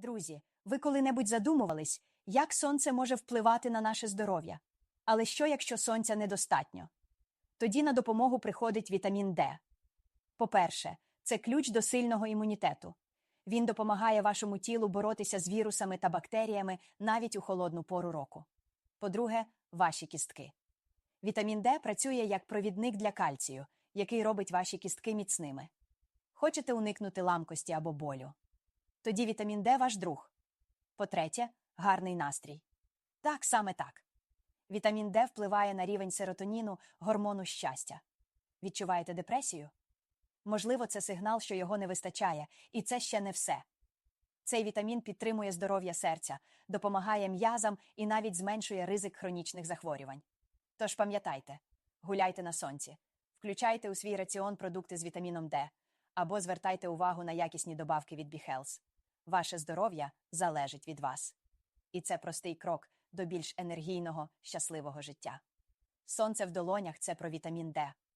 Друзі, ви коли-небудь задумувались, як сонце може впливати на наше здоров'я? Але що, якщо сонця недостатньо? Тоді на допомогу приходить вітамін Д. По-перше, це ключ до сильного імунітету. Він допомагає вашому тілу боротися з вірусами та бактеріями навіть у холодну пору року. По-друге, ваші кістки. Вітамін Д працює як провідник для кальцію, який робить ваші кістки міцними. Хочете уникнути ламкості або болю? Тоді вітамін Д ваш друг. По-третє, гарний настрій. Так, саме так. Вітамін Д впливає на рівень серотоніну, гормону щастя. Відчуваєте депресію? Можливо, це сигнал, що його не вистачає, і це ще не все. Цей вітамін підтримує здоров'я серця, допомагає м'язам і навіть зменшує ризик хронічних захворювань. Тож пам'ятайте, гуляйте на сонці, включайте у свій раціон продукти з вітаміном Д або звертайте увагу на якісні добавки від BeHealth. Ваше здоров'я залежить від вас. І це простий крок до більш енергійного, щасливого життя. Сонце в долонях це про вітамін Д.